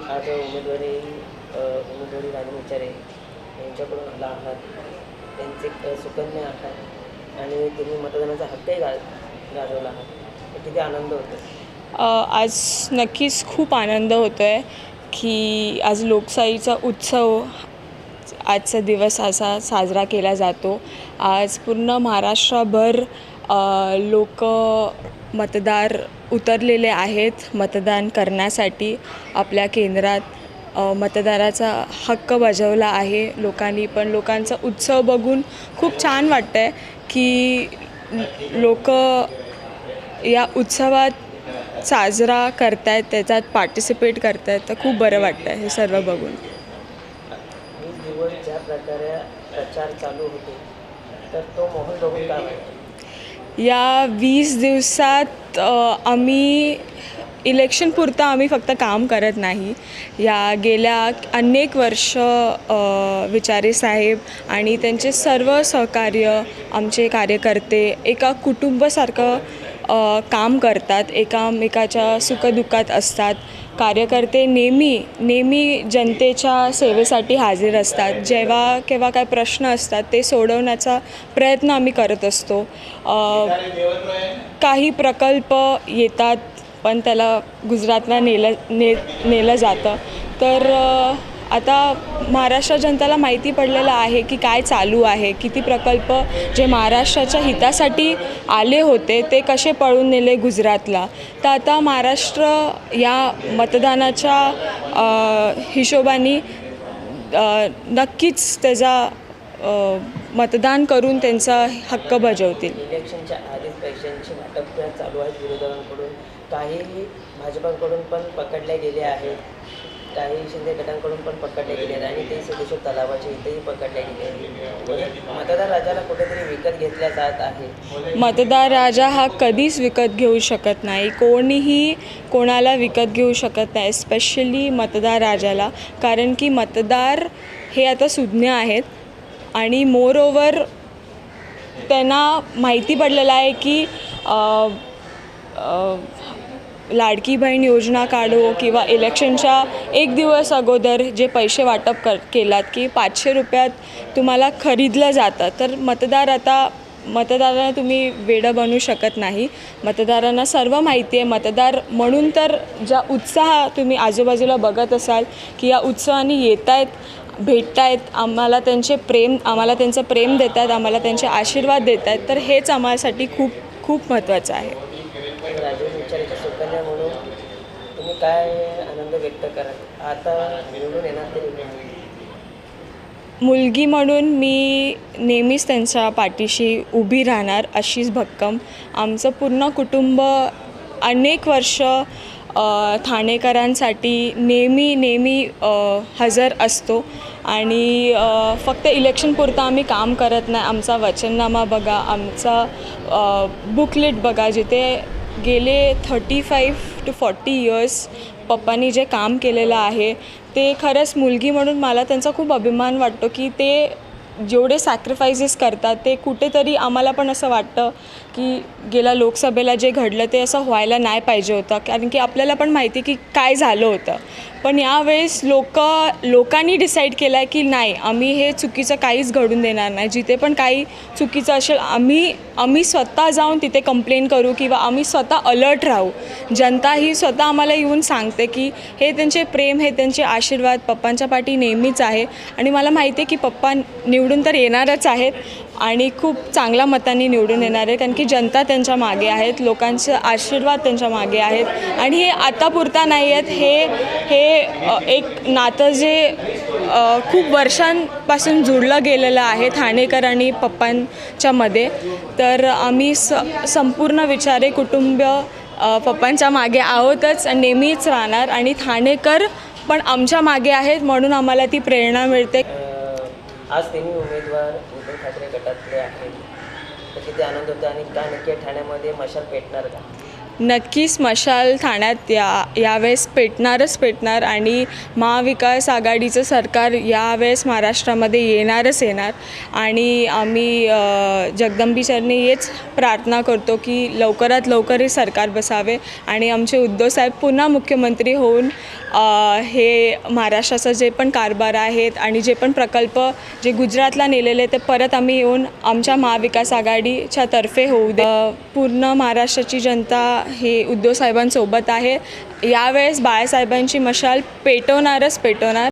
आज उमेदवारी उमेदवारी राजन विचारे यांच्याकडून आला आहात. त्यांचे सुकन्या आहात. आणि तुम्ही मतदानाचा हक्कही गा गाजवला आहात. तर किती आनंद होतो आज नक्कीच खूप आनंद होतो आहे की आज लोकशाहीचा उत्सव आजचा दिवस असा साजरा केला जातो. आज पूर्ण महाराष्ट्रभर लोक मतदार उतरलेले आहेत मतदान करण्यासाठी आपल्या केंद्रात. मतदाराचा हक्क बजावला आहे लोकांनी पण लोकांचा उत्सव बघून खूप छान वाटतं आहे की लोक या उत्सवात साजरा करत आहेत त्याच्यात पार्टिसिपेट करत आहेत तर खूप बरं वाटतं आहे हे सर्व बघून. ज्या प्रकारे प्रचार चालू होते तर तो मोहन बघून काय वाटतं? या वीस दिवसात आम्ही इलेक्शनपुरतं आम्ही फक्त काम करत नाही. या गेल्या अनेक वर्ष विचारे साहेब आणि त्यांचे सर्व सहकार्य आमचे कार्यकर्ते एका कुटुंबासारखं काम करतात. एकामेकाच्या सुखदुःखात असतात. कार्यकर्ते नेहमी नेहमी जनतेच्या सेवेसाठी हाजीर असतात. जेव्हा केव्हा काय प्रश्न असतात ते सोडवण्याचा प्रयत्न आम्ही करत असतो. काही प्रकल्प येतात पण त्याला गुजरातला नेलं ने नेलं जातं. तर आता महाराष्ट्र जनतेला माहिती पडलेलं आहे की काय चालू आहे किती प्रकल्प जे महाराष्ट्राच्या हितासाठी आले होते ते कसे पळून नेले गुजरातला. तर आता महाराष्ट्र या मतदानाच्या हिशोबाने नक्कीच त्याचा मतदान करून त्यांचा हक्क बजावतील. इलेक्शनच्या आधीच पैशांची वाटप चालू आहेत विरोधकांकडून. काही भाजपाकडून पण पकडले गेले आहेत. काही शिंदे गटांकडून पण पकडले गेले आहेत आणि ते सिद्धेश्वर तलावाचे इथेही पकडले गेले आहेत. म्हणजे मतदार राजाला कुठेतरी विकत घेतल्या जात आहे मतदार राजा हा कधीच विकत घेऊ शकत नाही. कोणीही कोणाला विकत घेऊ शकत नाही स्पेशली मतदार राजाला. कारण की मतदार हे आता सुज्ञ आहेत आणि मोर ओवर त्यांना माहिती पडलेलं आहे की अ, अ, लाडकी बहीण योजना काढू किंवा इलेक्शनच्या एक दिवस अगोदर जे पैसे वाटप कर केलात की पाचशे रुपयात तुम्हाला खरीदलं जातं तर मतदार आता मतदारांना तुम्ही वेडं बनू शकत नाही. मतदारांना सर्व माहिती आहे. मतदार म्हणून तर ज्या उत्साह तुम्ही आजूबाजूला बघत असाल की या उत्सवाने येत आहेत भेटत आहेत आम्हाला त्यांचे प्रेम आम्हाला त्यांचं प्रेम देत आहेत आम्हाला त्यांचे आशीर्वाद देत आहेत तर हेच आम्हासाठी खूप खूप महत्त्वाचं आहे. विचाराच्या म्हणून तुम्ही काय आनंद व्यक्त कराल? आता निवडून येणार तरी मुलगी म्हणून मी नेहमीच त्यांच्या पाठीशी उभी राहणार अशीच भक्कम. आमचं पूर्ण कुटुंब अनेक वर्ष ठाणेकरांसाठी नेहमी नेहमी हजर असतो. आणि फक्त इलेक्शनपुरतं आम्ही काम करत नाही. आमचा वचननामा बघा आमचा बुकलेट बघा जिथे गेले thirty five to forty years पप्पांनी जे काम केलेलं आहे ते खरंच मुलगी म्हणून मला त्यांचा खूप अभिमान वाटतो की ते जेवढे सॅक्रिफायसेस करतात ते कुठेतरी आम्हाला पण असं वाटतं की गेल्या लोकसभेला जे घडलं ते असं व्हायला नाही पाहिजे होतं. कारण की आपल्याला पण माहिती की काय झालं होतं. पण यावेळेस लोक लोकांनी डिसाईड केलं आहे की नाही आम्ही हे चुकीचं काहीच घडून देणार नाही. जिथे पण काही चुकीचं असेल आम्ही आम्ही स्वतः जाऊन तिथे कंप्लेन करू किंवा आम्ही स्वतः अलर्ट राहू. जनता ही स्वतः आम्हाला येऊन सांगते की हे त्यांचे प्रेम हे त्यांचे आशीर्वाद पप्पांच्या पाठी नेहमीच आहे. आणि मला माहिती आहे की पप्पा निवडून तर येणारच आहेत आणि खूप चांगल्या मतांनी निवडून येणार आहे कारण की जनता त्यांच्या मागे आहेत लोकांचे आशीर्वाद त्यांच्या मागे आहेत. आणि हे आता पुरता नाही आहेत हे हे एक नातं जे खूप वर्षांपासून जुळलं गेलेलं आहे ठाणेकर आणि पप्पांच्या मध्ये. तर आम्ही स संपूर्ण विचारे कुटुंब पप्पांच्या मागे आहोतच नेहमीच राहणार. आणि ठाणेकर पण आमच्या मागे आहेत म्हणून आम्हाला ती प्रेरणा मिळते. आज तिन्ही उमेदवार उद्धव ठाकरे गटातले आहेत. तर किती आनंद होतो आणि का नक्की ठाण्यामध्ये मशाल पेटणार का? नक्कीच मशाल ठाण्यात या यावेळेस पेटणारच पेटणार आणि महाविकास आघाडीचं सरकार यावेळेस महाराष्ट्रामध्ये येणारच येणार. आणि आम्ही अ, जगदंबीचरणी हेच प्रार्थना करतो की लवकरात लवकर हे सरकार बसावे आणि आमचे उद्धवसाहेब पुन्हा मुख्यमंत्री होऊन हे महाराष्ट्राचं जे पण कारभार आहेत आणि जे पण प्रकल्प जे गुजरातला नेलेले ते परत आम्ही येऊन आमच्या महाविकास आघाडीच्या तर्फे होऊ दे. पूर्ण महाराष्ट्राची जनता हे उद्धव साहेबांसोबत आहे. यावेळेस बाळासाहेबांची मशाल पेटवणारच पेटवणार.